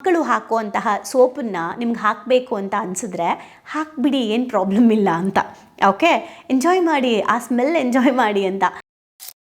ಮಕ್ಕಳು ಹಾಕುವಂತಹ ಸೋಪನ್ನು ನಿಮ್ಗೆ ಹಾಕಬೇಕು ಅಂತ ಅನಿಸಿದ್ರೆ ಹಾಕಿಬಿಡಿ, ಏನು ಪ್ರಾಬ್ಲಮ್ ಇಲ್ಲ ಅಂತ. ಓಕೆ ಎಂಜಾಯ್ ಮಾಡಿ, ಆ ಸ್ಮೆಲ್ ಎಂಜಾಯ್ ಮಾಡಿ ಅಂತ.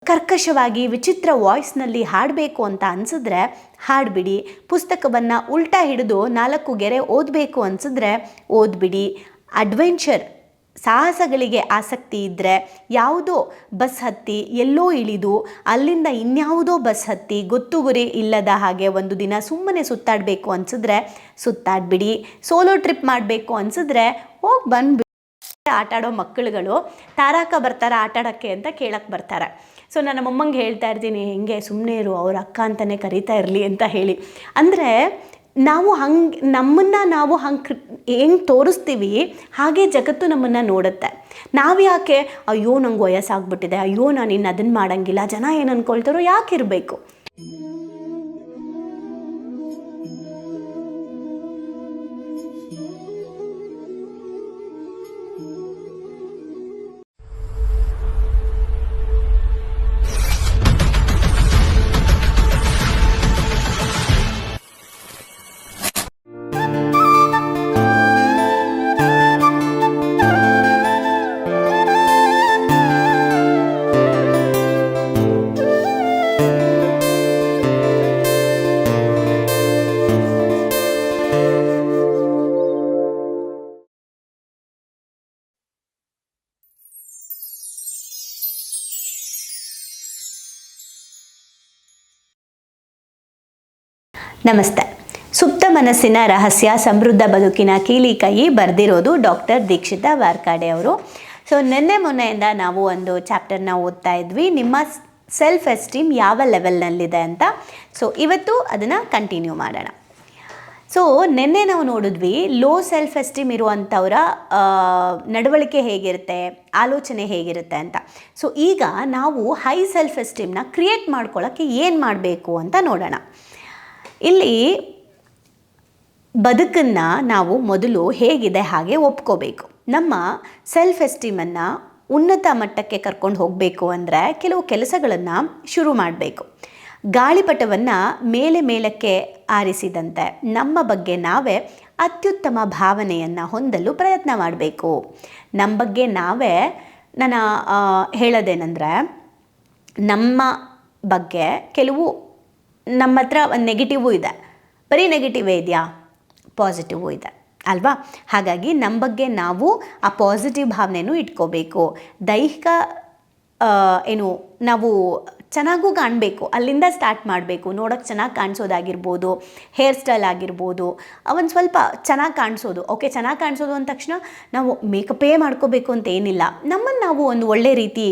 ಕರ್ಕಶವಾಗಿ, ವಿಚಿತ್ರ ವಾಯ್ಸ್ನಲ್ಲಿ ಹಾಡಬೇಕು ಅಂತ ಅನಿಸಿದ್ರೆ ಹಾಡಿಬಿಡಿ. ಪುಸ್ತಕವನ್ನು ಉಲ್ಟಾ ಹಿಡಿದು ನಾಲ್ಕು ಗೆರೆ ಓದಬೇಕು ಅನಿಸಿದ್ರೆ ಓದ್ಬಿಡಿ. ಅಡ್ವೆಂಚರ್ ಸಾಹಸಗಳಿಗೆ ಆಸಕ್ತಿ ಇದ್ದರೆ ಯಾವುದೋ ಬಸ್ ಹತ್ತಿ ಎಲ್ಲೋ ಇಳಿದು ಅಲ್ಲಿಂದ ಇನ್ಯಾವುದೋ ಬಸ್ ಹತ್ತಿ ಗೊತ್ತು ಗುರಿ ಇಲ್ಲದ ಹಾಗೆ ಒಂದು ದಿನ ಸುಮ್ಮನೆ ಸುತ್ತಾಡಬೇಕು ಅನಿಸಿದ್ರೆ ಸುತ್ತಾಡ್ಬಿಡಿ. ಸೋಲೋ ಟ್ರಿಪ್ ಮಾಡಬೇಕು ಅನಿಸಿದ್ರೆ ಹೋಗಿ ಬಂದ್ಬಿಡಿ. ಆಟಾಡೋ ಮಕ್ಕಳುಗಳು ತಾರಾಕ ಬರ್ತಾರೆ ಆಟಾಡೋಕ್ಕೆ ಅಂತ ಕೇಳಕ್ಕೆ ಬರ್ತಾರೆ. ಸೊ ನನ್ನ ಮೊಮ್ಮಂಗೆ ಹೇಳ್ತಾ ಇರ್ತೀನಿ, ಹೆಂಗೆ ಸುಮ್ಮನೆ ಇರು, ಅವ್ರ ಅಕ್ಕ ಅಂತಲೇ ಕರಿತಾ ಇರಲಿ ಅಂತ ಹೇಳಿ. ಅಂದರೆ ನಾವು ಹಂಗೆ, ನಮ್ಮನ್ನು ನಾವು ಹಂಗೆ ಹೆಂಗೆ ತೋರಿಸ್ತೀವಿ, ಹಾಗೆ ಜಗತ್ತು ನಮ್ಮನ್ನು ನೋಡುತ್ತೆ. ನಾವು ಯಾಕೆ, ಅಯ್ಯೋ ನಂಗೆ ವಯಸ್ಸಾಗ್ಬಿಟ್ಟಿದೆ, ಅಯ್ಯೋ ನಾನು ಇನ್ನು ಅದನ್ನು ಮಾಡೋಂಗಿಲ್ಲ, ಜನ ಏನು ಅಂದ್ಕೊಳ್ತಾರೋ ಯಾಕೆ ಇರಬೇಕು? ನಮಸ್ತೆ. ಸುಪ್ತ ಮನಸ್ಸಿನ ರಹಸ್ಯ, ಸಮೃದ್ಧ ಬದುಕಿನ ಕೀಲಿ ಕೈ ಬರೆದಿರೋದು ಡಾಕ್ಟರ್ ದೀಕ್ಷಿತಾ ವಾರ್ಕಾಡೆ ಅವರು. ಸೊ, ನಿನ್ನೆ ಮೊನ್ನೆಯಿಂದ ನಾವು ಒಂದು ಚಾಪ್ಟರ್ನ ಓದ್ತಾ ಇದ್ವಿ. ನಿಮ್ಮ ಸೆಲ್ಫ್ ಎಸ್ಟೀಮ್ ಯಾವ ಲೆವೆಲ್ನಲ್ಲಿದೆ ಅಂತ. ಸೊ, ಇವತ್ತು ಅದನ್ನು ಕಂಟಿನ್ಯೂ ಮಾಡೋಣ. ಸೊ, ನಿನ್ನೆ ನಾವು ನೋಡಿದ್ವಿ, ಲೋ ಸೆಲ್ಫ್ ಎಸ್ಟೀಮ್ ಇರುವಂಥವರ ನಡವಳಿಕೆ ಹೇಗಿರುತ್ತೆ, ಆಲೋಚನೆ ಹೇಗಿರುತ್ತೆ ಅಂತ. ಸೊ, ಈಗ ನಾವು ಹೈ ಸೆಲ್ಫ್ ಎಸ್ಟೀಮ್ನ ಕ್ರಿಯೇಟ್ ಮಾಡ್ಕೊಳ್ಳೋಕ್ಕೆ ಏನು ಮಾಡಬೇಕು ಅಂತ ನೋಡೋಣ. ಇಲ್ಲಿ ಬದುಕನ್ನು ನಾವು ಮೊದಲು ಹೇಗಿದೆ ಹಾಗೆ ಒಪ್ಕೋಬೇಕು. ನಮ್ಮ ಸೆಲ್ಫ್ ಎಸ್ಟೀಮನ್ನು ಉನ್ನತ ಮಟ್ಟಕ್ಕೆ ಕರ್ಕೊಂಡು ಹೋಗಬೇಕು ಅಂದರೆ ಕೆಲವು ಕೆಲಸಗಳನ್ನು ಶುರು ಮಾಡಬೇಕು. ಗಾಳಿಪಟವನ್ನು ಮೇಲೆ ಮೇಲಕ್ಕೆ ಆರಿಸಿದಂತೆ ನಮ್ಮ ಬಗ್ಗೆ ನಾವೇ ಅತ್ಯುತ್ತಮ ಭಾವನೆಯನ್ನು ಹೊಂದಲು ಪ್ರಯತ್ನ ಮಾಡಬೇಕು. ನಮ್ಮ ಬಗ್ಗೆ ನಾವೇ ನಾನು ಹೇಳೋದೇನೆಂದರೆ ನಮ್ಮ ಬಗ್ಗೆ ಕೆಲವು ನಮ್ಮ ಹತ್ರ ಒಂದು ನೆಗೆಟಿವು ಇದೆ. ಬರೀ ನೆಗೆಟಿವೇ ಇದೆಯಾ? ಪಾಸಿಟಿವು ಇದೆ. ಅಲ್ವಾ? ಹಾಗಾಗಿ ನಮ್ಮ ಬಗ್ಗೆ ನಾವು ಆ ಪಾಸಿಟಿವ್ ಭಾವನೆನೂ ಇಟ್ಕೋಬೇಕು. ದೈಹಿಕ ಏನು, ನಾವು ಚೆನ್ನಾಗೂ ಕಾಣಬೇಕು. ಅಲ್ಲಿಂದ ಸ್ಟಾರ್ಟ್ ಮಾಡಬೇಕು. ನೋಡೋಕ್ಕೆ ಚೆನ್ನಾಗಿ ಕಾಣಿಸೋದಾಗಿರ್ಬೋದು. ಹೇರ್ ಸ್ಟೈಲ್ ಆಗಿರ್ಬೋದು. ಒಂದು ಸ್ವಲ್ಪ ಚೆನ್ನಾಗಿ ಕಾಣಿಸೋದು. ಓಕೆ ಚೆನ್ನಾಗಿ ಕಾಣಿಸೋದು ಅಂದ ತಕ್ಷಣ ನಾವು ಮೇಕಪ್ಪೇ ಮಾಡ್ಕೋಬೇಕು ಅಂತ ಏನಿಲ್ಲ. ನಮ್ಮನ್ನು ನಾವು ಒಂದು ಒಳ್ಳೆ ರೀತಿ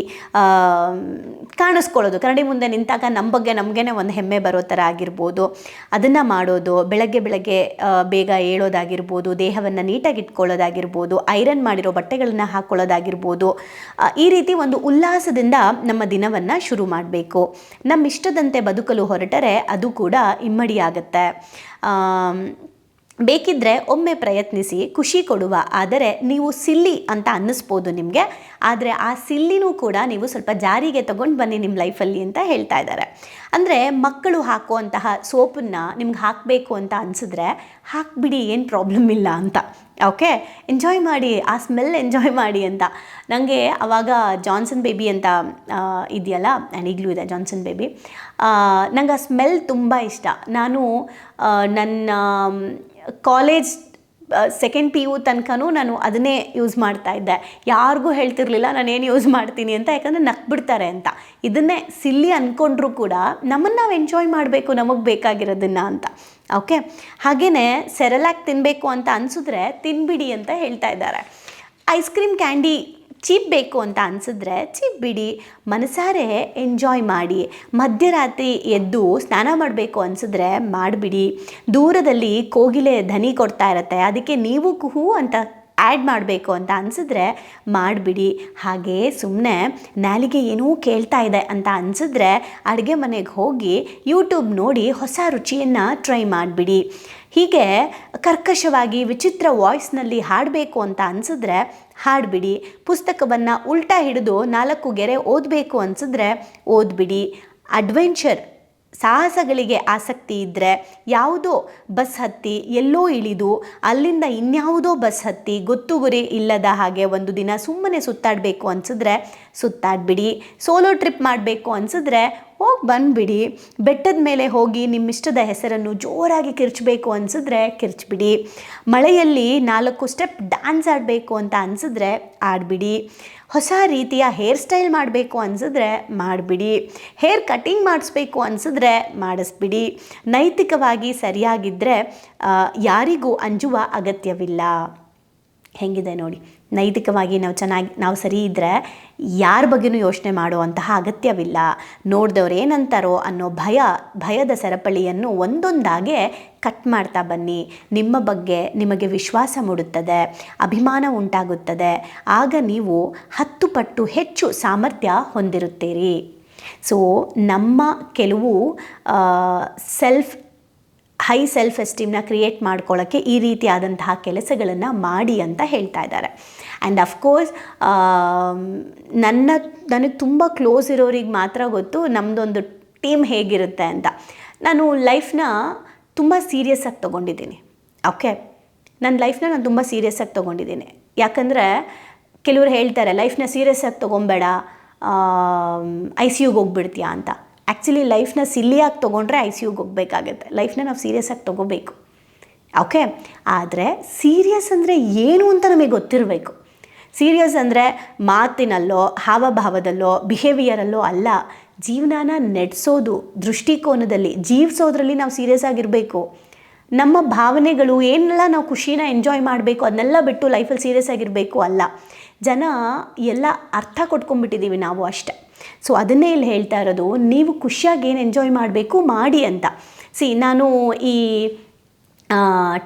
ಕಾಣಿಸ್ಕೊಳ್ಳೋದು. ಕನ್ನಡಿ ಮುಂದೆ ನಿಂತಾಗ ನಮ್ಮ ಬಗ್ಗೆ ನಮಗೇನೇ ಒಂದು ಹೆಮ್ಮೆ ಬರೋ ಥರ ಆಗಿರ್ಬೋದು. ಅದನ್ನು ಮಾಡೋದು. ಬೆಳಗ್ಗೆ ಬೆಳಗ್ಗೆ ಬೇಗ ಏಳೋದಾಗಿರ್ಬೋದು. ದೇಹವನ್ನು ನೀಟಾಗಿ ಇಟ್ಕೊಳ್ಳೋದಾಗಿರ್ಬೋದು. ಐರನ್ ಮಾಡಿರೋ ಬಟ್ಟೆಗಳನ್ನು ಹಾಕ್ಕೊಳ್ಳೋದಾಗಿರ್ಬೋದು ಈ ರೀತಿ ಒಂದು ಉಲ್ಲಾಸದಿಂದ ನಮ್ಮ ದಿನವನ್ನು ಶುರು ಮಾಡಬೇಕು. ನಮ್ಮ ಇಷ್ಟದಂತೆ ಬದುಕಲು ಹೊರಟರೆ ಅದು ಕೂಡ ಇಮ್ಮಡಿಯಾಗತ್ತೆ. ಬೇಕಿದ್ದರೆ ಒಮ್ಮೆ ಪ್ರಯತ್ನಿಸಿ, ಖುಷಿ ಕೊಡುವ. ಆದರೆ ನೀವು ಸಿಲ್ಲಿ ಅಂತ ಅನ್ನಿಸ್ಬೋದು ನಿಮಗೆ. ಆದರೆ ಆ ಸಿಲ್ಲಿನೂ ಕೂಡ ನೀವು ಸ್ವಲ್ಪ ಜಾರಿಗೆ ತಗೊಂಡು ಬನ್ನಿ ನಿಮ್ಮ ಲೈಫಲ್ಲಿ ಅಂತ ಹೇಳ್ತಾ ಇದ್ದಾರೆ. ಅಂದರೆ ಮಕ್ಕಳು ಹಾಕುವಂತಹ ಸೋಪನ್ನು ನಿಮ್ಗೆ ಹಾಕಬೇಕು ಅಂತ ಅನಿಸಿದ್ರೆ ಹಾಕ್ಬಿಡಿ, ಏನು ಪ್ರಾಬ್ಲಮ್ ಇಲ್ಲ ಅಂತ. ಓಕೆ? ಎಂಜಾಯ್ ಮಾಡಿ, ಆ ಸ್ಮೆಲ್ ಎಂಜಾಯ್ ಮಾಡಿ ಅಂತ. ನನಗೆ ಆವಾಗ ಜಾನ್ಸನ್ ಬೇಬಿ ಅಂತ ಇದೆಯಲ್ಲ, ನಾನು ಈಗಲೂ ಇದೆ ಜಾನ್ಸನ್ ಬೇಬಿ ನಂಗೆ ಆ ಸ್ಮೆಲ್ ತುಂಬ ಇಷ್ಟ. ನಾನು ನನ್ನ ಕಾಲೇಜ್ ಸೆಕೆಂಡ್ ಪಿ ಯು ತನಕನೂ ನಾನು ಅದನ್ನೇ ಯೂಸ್ ಮಾಡ್ತಾ ಇದ್ದೆ. ಯಾರಿಗೂ ಹೇಳ್ತಿರ್ಲಿಲ್ಲ ನಾನು ಏನು ಯೂಸ್ ಮಾಡ್ತೀನಿ ಅಂತ, ಯಾಕಂದರೆ ನಕ್ಬಿಡ್ತಾರೆ ಅಂತ. ಇದನ್ನೇ ಸಿಲ್ಲಿ ಅಂದ್ಕೊಂಡ್ರೂ ಕೂಡ ನಮ್ಮನ್ನು ನಾವು ಎಂಜಾಯ್ ಮಾಡಬೇಕು, ನಮಗೆ ಬೇಕಾಗಿರೋದನ್ನು ಅಂತ. ಓಕೆ ಹಾಗೆಯೇ ಸೆರಲಾಕ್ ತಿನ್ನಬೇಕು ಅಂತ ಅನಿಸಿದ್ರೆ ತಿನ್ಬಿಡಿ ಅಂತ ಹೇಳ್ತಾ ಇದ್ದಾರೆ. ಐಸ್ ಕ್ರೀಮ್ ಕ್ಯಾಂಡಿ ಚೀಪ್ ಬೇಕು ಅಂತ ಅನಿಸಿದ್ರೆ ಚೀಪ್ ಬಿಡಿ ಮನಸಾರೆ ಎಂಜಾಯ್ ಮಾಡಿ, ಮಧ್ಯರಾತ್ರಿ ಎದ್ದು ಸ್ನಾನ ಮಾಡಬೇಕು ಅನಿಸಿದ್ರೆ ಮಾಡಿಬಿಡಿ. ದೂರದಲ್ಲಿ ಕೋಗಿಲೆ ಧನಿ ಕೊಡ್ತಾ ಇರುತ್ತೆ, ಅದಕ್ಕೆ ನೀವು ಕುಹು ಅಂತ ಆ್ಯಡ್ ಮಾಡಬೇಕು ಅಂತ ಅನಿಸಿದ್ರೆ ಮಾಡಿಬಿಡಿ. ಹಾಗೇ ಸುಮ್ಮನೆ ನಾಲಿಗೆ ಏನೂ ಕೇಳ್ತಾ ಇದೆ ಅಂತ ಅನಿಸಿದ್ರೆ ಅಡುಗೆ ಮನೆಗೆ ಹೋಗಿ ಯೂಟ್ಯೂಬ್ ನೋಡಿ ಹೊಸ ರುಚಿಯನ್ನು ಟ್ರೈ ಮಾಡಿಬಿಡಿ. ಹೀಗೆ ಕರ್ಕಶವಾಗಿ ವಿಚಿತ್ರ ವಾಯ್ಸ್ನಲ್ಲಿ ಹಾಡಬೇಕು ಅಂತ ಅನಿಸಿದ್ರೆ ಹಾಡಿಬಿಡಿ. ಪುಸ್ತಕವನ್ನು ಉಲ್ಟಾ ಹಿಡಿದು ನಾಲ್ಕು ಗೆರೆ ಓದಬೇಕು ಅನಿಸಿದ್ರೆ ಓದ್ಬಿಡಿ. ಅಡ್ವೆಂಚರ್ ಸಾಹಸಗಳಿಗೆ ಆಸಕ್ತಿ ಇದ್ದರೆ ಯಾವುದೋ ಬಸ್ ಹತ್ತಿ ಎಲ್ಲೋ ಇಳಿದು ಅಲ್ಲಿಂದ ಇನ್ಯಾವುದೋ ಬಸ್ ಹತ್ತಿ ಗೊತ್ತು ಗುರಿ ಇಲ್ಲದ ಹಾಗೆ ಒಂದು ದಿನ ಸುಮ್ಮನೆ ಸುತ್ತಾಡಬೇಕು ಅನಿಸಿದ್ರೆ ಸುತ್ತಾಡ್ಬಿಡಿ. ಸೋಲೋ ಟ್ರಿಪ್ ಮಾಡಬೇಕು ಅನಿಸಿದ್ರೆ ಹೋಗಿ ಬಂದುಬಿಡಿ. ಬೆಟ್ಟದ ಮೇಲೆ ಹೋಗಿ ನಿಮ್ಮಿಷ್ಟದ ಹೆಸರನ್ನು ಜೋರಾಗಿ ಕಿರ್ಚಬೇಕು ಅನಿಸಿದ್ರೆ ಕಿರ್ಚ್ಬಿಡಿ. ಮಳೆಯಲ್ಲಿ ನಾಲ್ಕು ಸ್ಟೆಪ್ ಡ್ಯಾನ್ಸ್ ಆಡಬೇಕು ಅಂತ ಅನಿಸಿದ್ರೆ ಆಡಿಬಿಡಿ. ಹೊಸ ರೀತಿಯ ಹೇರ್ ಸ್ಟೈಲ್ ಮಾಡಬೇಕು ಅನಿಸಿದ್ರೆ ಮಾಡಿಬಿಡಿ. ಹೇರ್ ಕಟಿಂಗ್ ಮಾಡಿಸ್ಬೇಕು ಅನಿಸಿದ್ರೆ ಮಾಡಿಸ್ಬಿಡಿ. ನೈತಿಕವಾಗಿ ಸರಿಯಾಗಿದ್ದರೆ ಯಾರಿಗೂ ಅಂಜುವ ಅಗತ್ಯವಿಲ್ಲ. ಹೆಂಗಿದೆ ನೋಡಿ. ನೈತಿಕವಾಗಿ ನಾವು ಚೆನ್ನಾಗಿ, ನಾವು ಸರಿ ಇದ್ದರೆ ಯಾರ ಬಗ್ಗೆನೂ ಯೋಚನೆ ಮಾಡುವಂತಹ ಅಗತ್ಯವಿಲ್ಲ. ನೋಡಿದವ್ರು ಏನಂತಾರೋ ಅನ್ನೋ ಭಯ, ಭಯದ ಸರಪಳಿಯನ್ನು ಒಂದೊಂದಾಗೆ ಕಟ್ ಮಾಡ್ತಾ ಬನ್ನಿ. ನಿಮ್ಮ ಬಗ್ಗೆ ನಿಮಗೆ ವಿಶ್ವಾಸ ಮೂಡುತ್ತದೆ, ಅಭಿಮಾನ ಉಂಟಾಗುತ್ತದೆ. ಆಗ ನೀವು ಹತ್ತು ಪಟ್ಟು ಹೆಚ್ಚು ಸಾಮರ್ಥ್ಯ ಹೊಂದಿರುತ್ತೀರಿ. ಸೊ ನಮ್ಮ ಕೆಲವು ಸೆಲ್ಫ್ ಹೈ ಸೆಲ್ಫ್ ಎಸ್ಟೀಮ್ನ ಕ್ರಿಯೇಟ್ ಮಾಡ್ಕೊಳ್ಳೋಕ್ಕೆ ಈ ರೀತಿಯಾದಂತಹ ಕೆಲಸಗಳನ್ನು ಮಾಡಿ ಅಂತ ಹೇಳ್ತಾ ಇದ್ದಾರೆ. ಆ್ಯಂಡ್ ಅಫ್ಕೋರ್ಸ್ ನನ್ನ, ನನಗೆ ತುಂಬ ಕ್ಲೋಸ್ ಇರೋರಿಗೆ ಮಾತ್ರ ಗೊತ್ತು ನಮ್ಮದೊಂದು ಟೀಮ್ ಹೇಗಿರುತ್ತೆ ಅಂತ. ನಾನು ಲೈಫ್ನ ತುಂಬ ಸೀರಿಯಸ್ಸಾಗಿ ತೊಗೊಂಡಿದ್ದೀನಿ. ಓಕೆ ನನ್ನ ಲೈಫ್ನ ನಾನು ತುಂಬ ಸೀರಿಯಸ್ಸಾಗಿ ತೊಗೊಂಡಿದ್ದೀನಿ. ಯಾಕಂದರೆ ಕೆಲವರು ಹೇಳ್ತಾರೆ ಲೈಫ್ನ ಸೀರಿಯಸ್ಸಾಗಿ ತೊಗೊಬೇಡ. ಐ ಸಿ ಯುಗೆ ಹೋಗ್ಬಿಡ್ತೀಯಾ? ಅಂತ. ಆ್ಯಕ್ಚುಲಿ ಲೈಫ್ನ ಸಿಲ್ಲಿಯಾಗಿ ತೊಗೊಂಡ್ರೆ ಐ ಸಿ ಯುಗೆ ಹೋಗಬೇಕಾಗತ್ತೆ. ಲೈಫ್ನ ನಾವು ಸೀರಿಯಸ್ಸಾಗಿ ತೊಗೋಬೇಕು. ಓಕೆ ಆದರೆ ಸೀರಿಯಸ್ ಅಂದರೆ ಏನು ಅಂತ ನಮಗೆ ಗೊತ್ತಿರಬೇಕು. ಸೀರಿಯಸ್ ಅಂದರೆ ಮಾತಿನಲ್ಲೋ, ಹಾವಭಾವದಲ್ಲೋ ಬಿಹೇವಿಯರಲ್ಲೋ ಅಲ್ಲ ಜೀವನಾನ ನಡೆಸೋದು, ದೃಷ್ಟಿಕೋನದಲ್ಲಿ ಜೀವಿಸೋದ್ರಲ್ಲಿ ನಾವು ಸೀರಿಯಸ್ ಆಗಿರಬೇಕು. ನಮ್ಮ ಭಾವನೆಗಳು ಏನೆಲ್ಲ ನಾವು ಖುಷಿನ ಎಂಜಾಯ್ ಮಾಡಬೇಕು ಅದನ್ನೆಲ್ಲ ಬಿಟ್ಟು ಲೈಫಲ್ಲಿ ಸೀರಿಯಸ್ ಆಗಿರಬೇಕು ಅಲ್ಲ. ಜನ ಎಲ್ಲ ಅರ್ಥ ಕೊಟ್ಕೊಂಡ್ಬಿಟ್ಟಿದ್ದೀವಿ ನಾವು ಅಷ್ಟೆ. ಸೊ ಅದನ್ನೇ ಇಲ್ಲಿ ಹೇಳ್ತಾ ಇರೋದು, ನೀವು ಖುಷಿಯಾಗಿ ಏನು ಎಂಜಾಯ್ ಮಾಡಬೇಕು, ಮಾಡಿ ಅಂತ. ಸಿ ನಾನು ಈ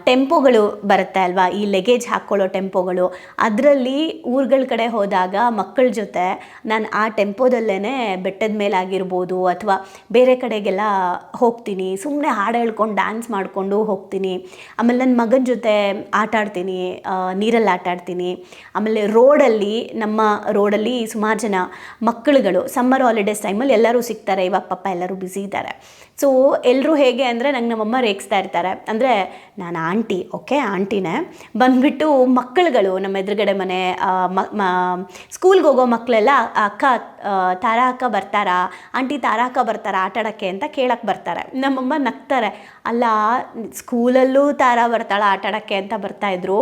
ಟೆಂಪೋಗಳು ಬರುತ್ತೆ ಅಲ್ವಾ? ಈ ಲಗೇಜ್ ಹಾಕ್ಕೊಳ್ಳೋ ಟೆಂಪೋಗಳು. ಅದರಲ್ಲಿ ಊರುಗಳ ಕಡೆ ಹೋದಾಗ ಮಕ್ಕಳ ಜೊತೆ ನಾನು ಆ ಟೆಂಪೋದಲ್ಲೇ ಬೆಟ್ಟದ ಮೇಲೆ ಆಗಿರ್ಬೋದು ಅಥವಾ ಬೇರೆ ಕಡೆಗೆಲ್ಲ ಹೋಗ್ತೀನಿ. ಸುಮ್ಮನೆ ಹಾಡು ಹೇಳ್ಕೊಂಡು ಡ್ಯಾನ್ಸ್ ಮಾಡಿಕೊಂಡು ಹೋಗ್ತೀನಿ. ಆಮೇಲೆ ನನ್ನ ಮಗನ ಜೊತೆ ಆಟ ಆಡ್ತೀನಿ ನೀರಲ್ಲಿ ಆಟ ಆಡ್ತೀನಿ ಆಮೇಲೆ ರೋಡಲ್ಲಿ, ನಮ್ಮ ರೋಡಲ್ಲಿ ಸುಮಾರು ಜನ ಮಕ್ಕಳುಗಳು ಸಮ್ಮರ್ ಹಾಲಿಡೇಸ್ ಟೈಮಲ್ಲಿ ಎಲ್ಲರೂ ಸಿಗ್ತಾರೆ. ಇವಾಗ ಪಪ್ಪ ಎಲ್ಲರೂ ಬ್ಯುಸಿ ಇದ್ದಾರೆ. ಸೊ ಎಲ್ಲರೂ ಹೇಗೆ ಅಂದರೆ ನಂಗೆ ನಮ್ಮಮ್ಮ ರೇಗಿಸ್ತಾ ಇರ್ತಾರೆ. ಅಂದರೆ ನಾನು ಆಂಟಿ, ಓಕೆ? ಆಂಟಿನೇ. ಬಂದ್ಬಿಟ್ಟು ಮಕ್ಕಳುಗಳು, ನಮ್ಮ ಎದುರುಗಡೆ ಮನೆ ಸ್ಕೂಲ್ಗೆ ಹೋಗೋ ಮಕ್ಕಳೆಲ್ಲ ಅಕ್ಕ ತಾರಾ ಅಕ್ಕ ಬರ್ತಾರಾ? ಆಂಟಿ ತಾರಾ ಅಕ್ಕ ಬರ್ತಾರಾ ಆಟ ಆಡೋಕ್ಕೆ ಅಂತ ಕೇಳಕ್ಕೆ ಬರ್ತಾರೆ. ನಮ್ಮಮ್ಮ ನಗ್ತಾರೆ. ಅಲ್ಲ, ಸ್ಕೂಲಲ್ಲೂ ತಾರಾ ಬರ್ತಾಳೆ ಆಟ ಆಡೋಕ್ಕೆ ಅಂತ ಬರ್ತಾಯಿದ್ರು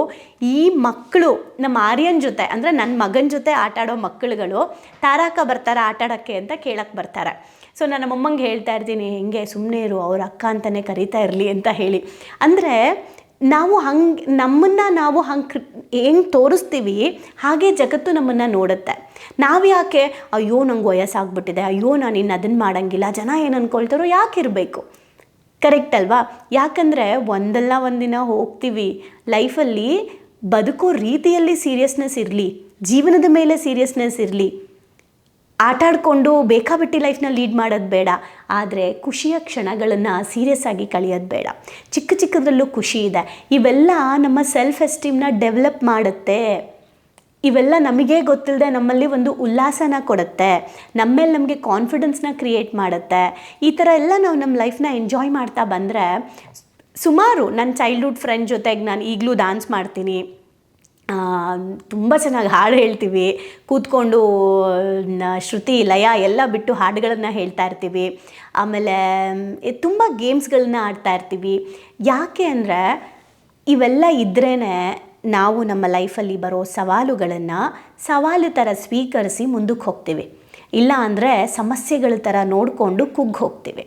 ಈ ಮಕ್ಕಳು, ನಮ್ಮ ಆರ್ಯನ ಜೊತೆ, ಅಂದರೆ ನನ್ನ ಮಗನ ಜೊತೆ ಆಟಾಡೋ ಮಕ್ಕಳುಗಳು ತಾರಾಕ ಬರ್ತಾರ ಆಟ ಆಡೋಕ್ಕೆ ಅಂತ ಕೇಳಕ್ಕೆ ಬರ್ತಾರೆ. ಸೊ ನಾನು ನಮ್ಮಮ್ಮಂಗೆ ಹೇಳ್ತಾ ಇರ್ತೀನಿ, ಹಿಂಗೆ ಸುಮ್ಮನೆ ಇರು, ಅವ್ರ ಅಕ್ಕ ಅಂತಲೇ ಕರಿತಾ ಇರಲಿ ಅಂತ ಹೇಳಿ. ಅಂದರೆ, ನಾವು ಹಂಗೆ, ನಮ್ಮನ್ನು ನಾವು ಹಂಗೆ ಹೆಂಗೆ ತೋರಿಸ್ತೀವಿ, ಹಾಗೆ ಜಗತ್ತು ನಮ್ಮನ್ನು ನೋಡುತ್ತೆ. ನಾವು ಯಾಕೆ, ಅಯ್ಯೋ, ನಂಗೆ ವಯಸ್ಸಾಗ್ಬಿಟ್ಟಿದೆ, ಅಯ್ಯೋ, ನಾನು ಇನ್ನು ಅದನ್ನು ಮಾಡೋಂಗಿಲ್ಲ, ಜನ ಏನು ಅಂದ್ಕೊಳ್ತಾರೋ ಯಾಕೆ ಇರಬೇಕು? ಕರೆಕ್ಟ್ ಅಲ್ವಾ? ಯಾಕಂದರೆ, ಒಂದಲ್ಲ ಒಂದಿನ ಹೋಗ್ತೀವಿ, ಲೈಫಲ್ಲಿ ಬದುಕೋ ರೀತಿಯಲ್ಲಿ ಸೀರಿಯಸ್ನೆಸ್ ಇರಲಿ, ಜೀವನದ ಮೇಲೆ ಸೀರಿಯಸ್ನೆಸ್ ಇರಲಿ ಆಟಾಡಿಕೊಂಡು ಬೇಕಾಬಿಟ್ಟಿ ಲೈಫ್ನ ಲೀಡ್ ಮಾಡೋದು ಬೇಡ. ಆದರೆ ಖುಷಿಯ ಕ್ಷಣಗಳನ್ನು ಸೀರಿಯಸ್ ಆಗಿ ಕಳೆಯೋದು ಬೇಡ. ಚಿಕ್ಕ ಚಿಕ್ಕದ್ರಲ್ಲೂ ಖುಷಿ ಇದೆ. ಇವೆಲ್ಲ ನಮ್ಮ ಸೆಲ್ಫ್ ಎಸ್ಟೀಮ್ನ ಡೆವಲಪ್ ಮಾಡುತ್ತೆ. ಇವೆಲ್ಲ ನಮಗೇ ಗೊತ್ತಿಲ್ಲದೆ ನಮ್ಮಲ್ಲಿ ಒಂದು ಉಲ್ಲಾಸನ ಕೊಡುತ್ತೆ. ನಮ್ಮೇಲೆ ನಮಗೆ ಕಾನ್ಫಿಡೆನ್ಸ್ನ ಕ್ರಿಯೇಟ್ ಮಾಡುತ್ತೆ. ಈ ಥರ ಎಲ್ಲ ನಾವು ನಮ್ಮ ಲೈಫ್ನ ಎಂಜಾಯ್ ಮಾಡ್ತಾ ಬಂದರೆ, ಸುಮಾರು ನನ್ನ ಚೈಲ್ಡ್ಹುಡ್ ಫ್ರೆಂಡ್ ಜೊತೆಗೆ ನಾನು ಈಗಲೂ ಡ್ಯಾನ್ಸ್ ಮಾಡ್ತೀನಿ. ತುಂಬ ಚೆನ್ನಾಗಿ ಹಾಡು ಹೇಳ್ತೀವಿ. ಕೂತ್ಕೊಂಡು ಶ್ರುತಿ, ಲಯ ಎಲ್ಲ ಬಿಟ್ಟು ಹಾಡುಗಳನ್ನು ಹೇಳ್ತಾ ಇರ್ತೀವಿ. ಆಮೇಲೆ ತುಂಬ ಗೇಮ್ಸ್ಗಳನ್ನ ಆಡ್ತಾ ಇರ್ತೀವಿ. ಯಾಕೆ ಅಂದರೆ, ಇವೆಲ್ಲ ಇದ್ರೇ ನಾವು ನಮ್ಮ ಲೈಫಲ್ಲಿ ಬರೋ ಸವಾಲುಗಳನ್ನು ಸವಾಲು ಥರ ಸ್ವೀಕರಿಸಿ ಮುಂದಕ್ಕೆ ಹೋಗ್ತೀವಿ. ಇಲ್ಲ ಅಂದರೆ ಸಮಸ್ಯೆಗಳ ಥರ ನೋಡಿಕೊಂಡು ಕುಗ್ಗಿ ಹೋಗ್ತೀವಿ.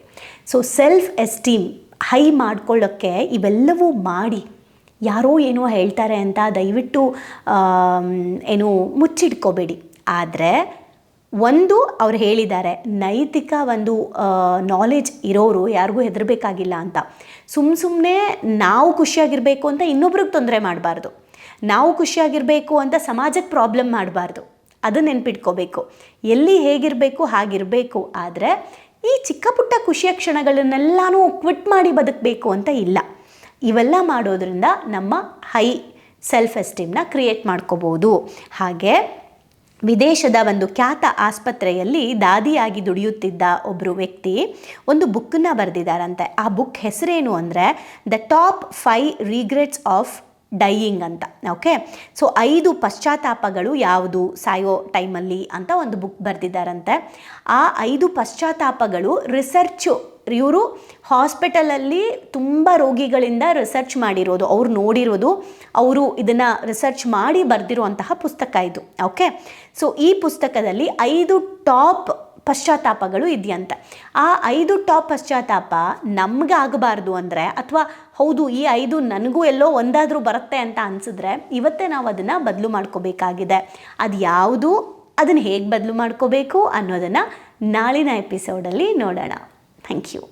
ಸೊ ಸೆಲ್ಫ್ ಎಸ್ಟೀಮ್ ಹೈ ಮಾಡ್ಕೊಳ್ಳೋಕ್ಕೆ ಇವೆಲ್ಲವೂ ಮಾಡಿ ಯಾರೋ ಏನೋ ಹೇಳ್ತಾರೆ ಅಂತ ದಯವಿಟ್ಟು ಏನು ಮುಚ್ಚಿಟ್ಕೋಬೇಡಿ. ಆದರೆ ಒಂದು ಅವ್ರು ಹೇಳಿದ್ದಾರೆ, ನೈತಿಕ ಒಂದು ನಾಲೆಜ್ ಇರೋರು ಯಾರಿಗೂ ಹೆದರಬೇಕಾಗಿಲ್ಲ ಅಂತ. ಸುಮ್ಮ ಸುಮ್ಮನೆ ನಾವು ಖುಷಿಯಾಗಿರಬೇಕು ಅಂತ ಇನ್ನೊಬ್ರಿಗೆ ತೊಂದರೆ ಮಾಡಬಾರ್ದು. ನಾವು ಖುಷಿಯಾಗಿರಬೇಕು ಅಂತ ಸಮಾಜಕ್ಕೆ ಪ್ರಾಬ್ಲಮ್ ಮಾಡಬಾರ್ದು. ಅದು ನೆನ್ಪಿಟ್ಕೋಬೇಕು. ಎಲ್ಲಿ ಹೇಗಿರಬೇಕು, ಹಾಗಿರಬೇಕು. ಆದರೆ ಈ ಚಿಕ್ಕ ಪುಟ್ಟ ಖುಷಿಯ ಕ್ಷಣಗಳನ್ನೆಲ್ಲನೂ ಕ್ವಿಟ್ ಮಾಡಿ ಬದುಕಬೇಕು ಅಂತ ಇಲ್ಲ. ಇವೆಲ್ಲ ಮಾಡೋದ್ರಿಂದ ನಮ್ಮ ಹೈ ಸೆಲ್ಫ್ ಎಸ್ಟೀಮ್ನ ಕ್ರಿಯೇಟ್ ಮಾಡ್ಕೋಬೋದು. ಹಾಗೆ ವಿದೇಶದ ಒಂದು ಖ್ಯಾತ ಆಸ್ಪತ್ರೆಯಲ್ಲಿ ದಾದಿಯಾಗಿ ದುಡಿಯುತ್ತಿದ್ದ ಒಬ್ಬರು ವ್ಯಕ್ತಿ ಒಂದು ಬುಕ್ಕನ್ನು ಬರೆದಿದ್ದಾರಂತೆ. ಆ ಬುಕ್ ಹೆಸರೇನು ಅಂದರೆ the top five regrets of dying ಅಂತ. ಓಕೆ ಸೊ ಐದು ಪಶ್ಚಾತ್ತಾಪಗಳು ಯಾವುದು ಸಾಯೋ ಟೈಮಲ್ಲಿ ಅಂತ ಒಂದು ಬುಕ್ ಬರೆದಿದ್ದಾರಂತೆ. ಆ ಐದು ಪಶ್ಚಾತ್ತಾಪಗಳು ರಿಸರ್ಚು ಇವರು ಹಾಸ್ಪಿಟಲಲ್ಲಿ ತುಂಬ ರೋಗಿಗಳಿಂದ ರಿಸರ್ಚ್ ಮಾಡಿರೋದು, ಅವ್ರು ನೋಡಿರೋದು, ಅವರು ಇದನ್ನು ರಿಸರ್ಚ್ ಮಾಡಿ ಬರೆದಿರುವಂತಹ ಪುಸ್ತಕ ಇದು ಓಕೆ ಸೊ ಈ ಪುಸ್ತಕದಲ್ಲಿ ಐದು ಟಾಪ್ ಪಶ್ಚಾತ್ತಾಪಗಳು ಇದೆಯಂತ. ಆ ಐದು ಟಾಪ್ ಪಶ್ಚಾತ್ತಾಪ ನಮ್ಗೆ ಆಗಬಾರ್ದು ಅಂದರೆ, ಅಥವಾ ಹೌದು, ಈ ಐದು ನನಗೂ ಎಲ್ಲೋ ಒಂದಾದರೂ ಬರುತ್ತೆ ಅಂತ ಅನಿಸಿದ್ರೆ ಇವತ್ತೇ ನಾವು ಅದನ್ನು ಬದಲು ಮಾಡ್ಕೋಬೇಕಾಗಿದೆ. ಅದು ಯಾವುದು, ಅದನ್ನು ಹೇಗೆ ಬದಲು ಮಾಡ್ಕೋಬೇಕು ಅನ್ನೋದನ್ನು ನಾಳಿನ ಎಪಿಸೋಡಲ್ಲಿ ನೋಡೋಣ. Thank you